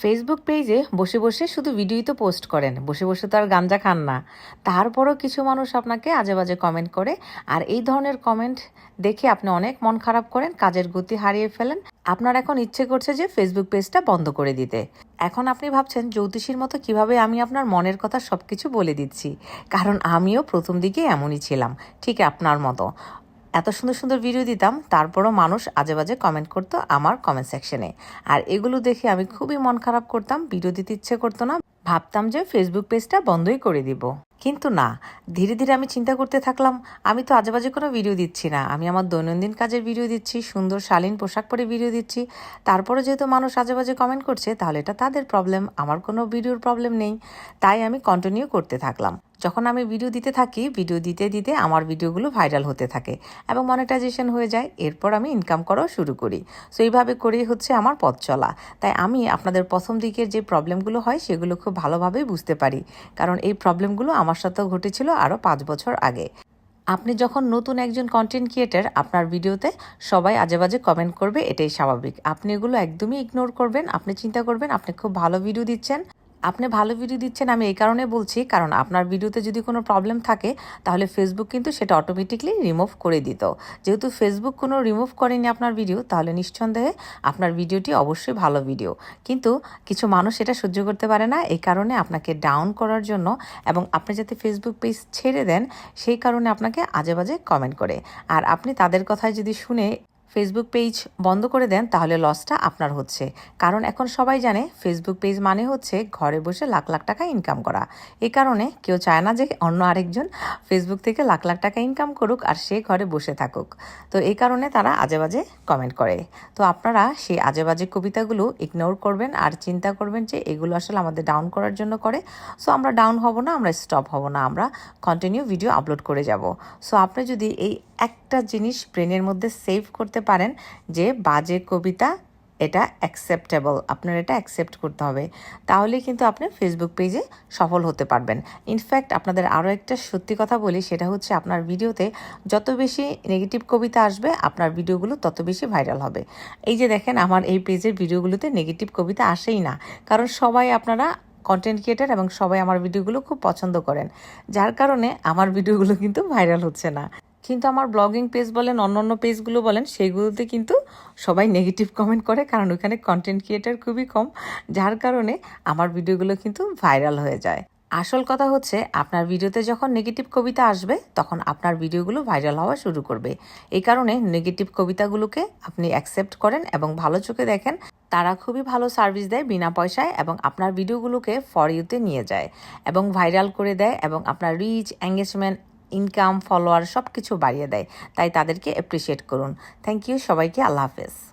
Facebook পেজে বসে বসে শুধু ভিডিওই তো পোস্ট করেন, বসে বসে তো আর গাঞ্জা খান না। তারপরও কিছু মানুষ আপনাকে আজে বাজে কমেন্ট করে, আর এই ধরনের কমেন্ট দেখে আপনি অনেক মন খারাপ করেন, কাজের গতি হারিয়ে ফেলেন। আপনার এখন ইচ্ছে করছে যে ফেসবুক পেজটা বন্ধ করে দিতে। এখন আপনি ভাবছেন, জ্যোতিষীর মতো কীভাবে আমি আপনার মনের কথা সব কিছু বলে দিচ্ছি? কারণ আমিও প্রথম দিকে এমনই ছিলাম, ঠিক আপনার মতো। এত সুন্দর সুন্দর ভিডিও দিতাম, তারপরও মানুষ আজে বাজে কমেন্ট করতো আমার কমেন্ট সেকশনে আর এগুলো দেখে আমি খুবই মন খারাপ করতাম ভিডিও দিতে ইচ্ছে করতো না। ভাবতাম যে ফেসবুক পেজটা বন্ধই করে দিব। কিন্তু না, ধীরে ধীরে আমি চিন্তা করতে থাকলাম, আমি তো আজে বাজে কোনো ভিডিও দিচ্ছি না। আমি আমার দৈনন্দিন কাজের ভিডিও দিচ্ছি, সুন্দর শালীন পোশাক পরে ভিডিও দিচ্ছি। তারপরে যেহেতু মানুষ আজে বাজে কমেন্ট করছে, তাহলে এটা তাদের প্রবলেম আমার কোনো ভিডিওর প্রবলেম নেই। তাই আমি কন্টিনিউ করতে থাকলাম। যখন আমি ভিডিও দিতে থাকি ভিডিও দিতে দিতে আমার ভিডিওগুলো ভাইরাল হতে থাকে এবং মনিটাইজেশন হয়ে যায়, এরপর আমি ইনকাম করাও শুরু করি। সো এইভাবে করেই হচ্ছে আমার পথ চলা। তাই আমি আপনাদের প্রথম দিকের যে প্রবলেমগুলো হয়, সেগুলো খুব ভালোভাবেই বুঝতে পারি। কারণ এই প্রবলেমগুলো আমার সাথেও ঘটেছিল আরও পাঁচ বছর আগে। আপনি যখন নতুন একজন কন্টেন্ট ক্রিয়েটার আপনার ভিডিওতে সবাই আজেবাজে কমেন্ট করবে, এটাই স্বাভাবিক। আপনি এগুলো একদমই ইগনোর করবেন, আপনি চিন্তা করবেন, আপনি খুব ভালো ভিডিও দিচ্ছেন। আপনি ভালো ভিডিও দিচ্ছেন, আমি এই কারণে বলছি, কারণ আপনার ভিডিওতে যদি কোনো প্রবলেম থাকে, তাহলে ফেসবুক কিন্তু সেটা অটোমেটিকলি রিমুভ করে দিত। যেহেতু ফেসবুক কোনো রিমুভ করেনি আপনার ভিডিও তাহলে নিঃসন্দেহে আপনার ভিডিওটি অবশ্যই ভালো ভিডিও কিন্তু কিছু মানুষ এটা সহ্য করতে পারে না, এই কারণে আপনাকে ডাউন করার জন্য এবং আপনি যাতে ফেসবুক পেজ ছেড়ে দেন, সেই কারণে আপনাকে আজে বাজে কমেন্ট করে। আর আপনি তাদের কথায় যদি শুনে ফেসবুক পেজ বন্ধ করে দেন, তাহলে লসটা আপনার হচ্ছে। কারণ এখন সবাই জানে ফেসবুক পেজ মানে হচ্ছে ঘরে বসে লাখ লাখ টাকা ইনকাম করা। এ কারণে কেউ চায় না যে অন্য আরেকজন ফেসবুক থেকে লাখ লাখ টাকা ইনকাম করুক আর সে ঘরে বসে থাকুক। তো এই কারণে তারা আজে বাজে কমেন্ট করে। তো আপনারা সেই আজে বাজে কবিতাগুলো ইগনোর করবেন আর চিন্তা করবেন যে এগুলো আসলে আমাদের ডাউন করার জন্য করে। সো আমরা ডাউন হব না, আমরা স্টপ হব না, আমরা কন্টিনিউ ভিডিও আপলোড করে যাব। সো আপনি যদি এই একটা জিনিস ব্রেনের মধ্যে সেভ করতে পারেন যে বাজে কবিতা, এটা অ্যাকসেপ্টেবল আপনার এটা অ্যাকসেপ্ট করতে হবে। তাহলে কিন্তু আপনি ফেসবুক পেজে সফল হতে পারবেন। ইনফ্যাক্ট আপনাদের আরও একটা সত্যি কথা বলি, সেটা হচ্ছে আপনার ভিডিওতে যত বেশি নেগেটিভ কবিতা আসবে, আপনার ভিডিওগুলো তত বেশি ভাইরাল হবে। এই যে দেখেন, আমার এই পেজের ভিডিওগুলোতে নেগেটিভ কবিতা আসেই না। কারণ সবাই আপনারা কন্টেন্ট ক্রিয়েটার এবং সবাই আমার ভিডিওগুলো খুব পছন্দ করেন। যার কারণে আমার ভিডিওগুলো কিন্তু ভাইরাল হচ্ছে না। কিন্তু আমার ব্লগিং পেজ বলেন অন্য অন্য পেজগুলো বলেন সেইগুলোতে কিন্তু সবাই নেগেটিভ কমেন্ট করে, কারণ ওখানে কন্টেন্ট ক্রিয়েটার খুবই কম, যার কারণে আমার ভিডিওগুলো কিন্তু ভাইরাল হয়ে যায়। আসল কথা হচ্ছে, আপনার ভিডিওতে যখন নেগেটিভ কবিতা আসবে, তখন আপনার ভিডিওগুলো ভাইরাল হওয়া শুরু করবে। এই কারণে নেগেটিভ কবিতাগুলোকে আপনি অ্যাকসেপ্ট করেন এবং ভালো চোখে দেখেন, তারা খুবই ভালো সার্ভিস দেয় বিনা পয়সায় এবং আপনার ভিডিওগুলোকে ফর ইউতে নিয়ে যায় এবং ভাইরাল করে দেয় এবং আপনার রিচ এঙ্গেজমেন্ট ইনকাম ফলোয়ার সব কিছু বাড়িয়ে দেয়। তাই তাদেরকে অ্যাপ্রিসিয়েট করুন। থ্যাংক ইউ সবাইকে, আল্লাহ হাফেজ।